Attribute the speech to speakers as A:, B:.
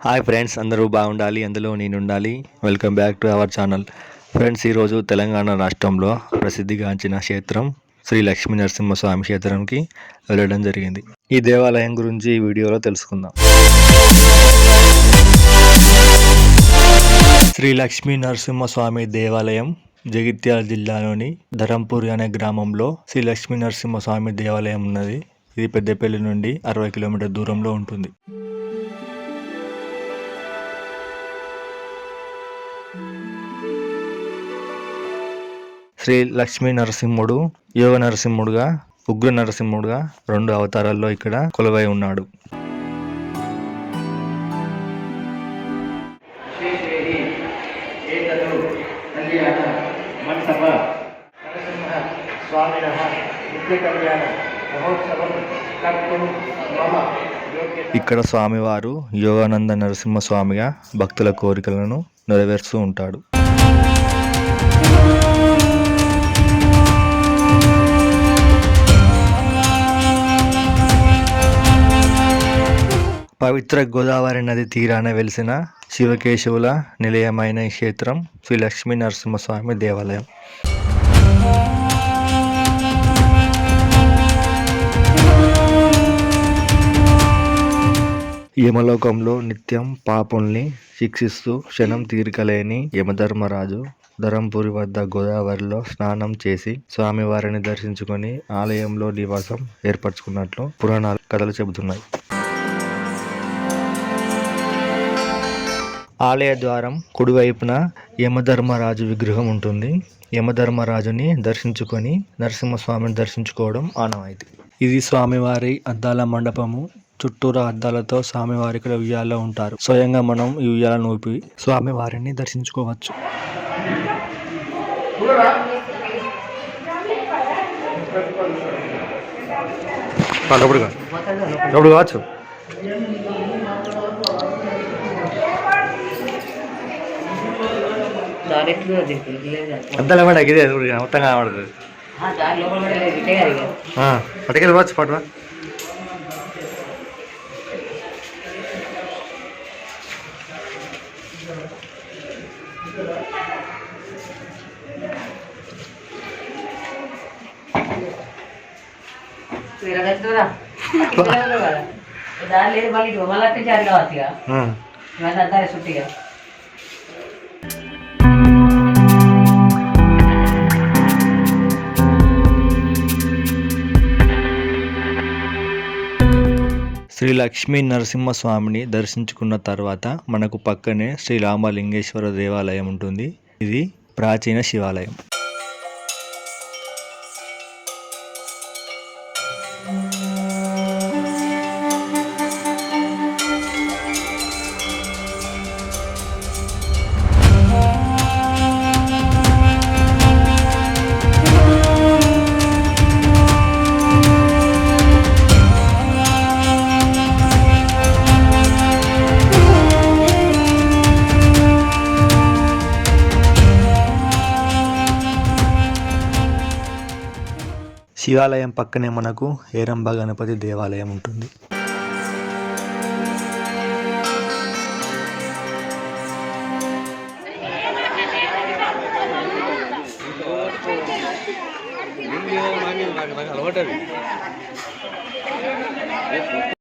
A: Hi friends అందరూ బాగుండాలి అందులో నేను ఉండాలి welcome back to our channel friends ఈరోజు తెలంగాణ రాష్ట్రంలో ప్రసిద్ధిగాంచిన క్షేత్రం శ్రీ లక్ష్మీ నరసింహస్వామి క్షేత్రంకి వెళ్ళడం జరిగింది. ఈ దేవాలయం గురించి ఈ వీడియోలో తెలుసుకుందాం. శ్రీ లక్ష్మీ నరసింహస్వామి దేవాలయం జగిత్యాల జిల్లాలోని ధరంపూరి అనే గ్రామంలో శ్రీ లక్ష్మీ నరసింహస్వామి దేవాలయం ఉన్నది. ఇది పెద్దపల్లి నుండి అరవై కిలోమీటర్ దూరంలో ఉంటుంది. శ్రీ లక్ష్మీ నరసింహుడు యోగ నరసింహుడుగా ఉగ్ర నరసింహుడుగా రెండు అవతారాల్లో ఇక్కడ కొలువై ఉన్నాడు.
B: నరసింహ
A: ఇక్కడ స్వామివారు యోగానంద నరసింహస్వామిగా భక్తుల కోరికలను నెరవేరుస్తూ ఉంటాడు. పవిత్ర గోదావరి నది తీరాన వెలిసిన శివకేశవుల నిలయమైన ఈ క్షేత్రం శ్రీ లక్ష్మీ నరసింహస్వామి దేవాలయం. యమలోకంలో నిత్యం పాపుల్ని శిక్షిస్తూ క్షణం తీరికలేని యమధర్మరాజు ధరంపూరి వద్ద గోదావరిలో స్నానం చేసి స్వామివారిని దర్శించుకొని ఆలయంలో నివాసం ఏర్పరచుకున్నట్లు పురాణాలు కథలు చెబుతున్నాయి. ఆలయ ద్వారం కుడివైపున యమధర్మరాజు విగ్రహం ఉంటుంది. యమధర్మరాజుని దర్శించుకొని నరసింహస్వామిని దర్శించుకోవడం ఆనవాయితీ. ఇది స్వామివారి అద్దాల మండపము. చుట్టూరా అద్దాలతో స్వామివారి ఇక్కడ ఉయ్యాల్లో ఉంటారు. స్వయంగా మనం ఈ ఉయ్యాలను ఊపి స్వామివారిని దర్శించుకోవచ్చు. కావచ్చు. అద్దాల మేడ ఇదే మొత్తం కనబడుతుంది
C: దాని లోపల కూడా లేదు ఇట్టే కదా ఇక.
A: పట్టుకెళ్ళి పోవచ్చు పట్టువా
C: మీరు కట్టురా ఇట్లా లేదు మళ్ళీ మళ్ళీ కావచ్చు ఇక. ఇవన్నీ
A: శ్రీ లక్ష్మీ నరసింహస్వామిని దర్శించుకున్న తర్వాత మనకు పక్కనే శ్రీ రామలింగేశ్వర దేవాలయం ఉంటుంది. ఇది ప్రాచీన శివాలయం. శివాలయం పక్కనే మనకు ఏరంబ గణపతి దేవాలయం ఉంటుంది అలవాటు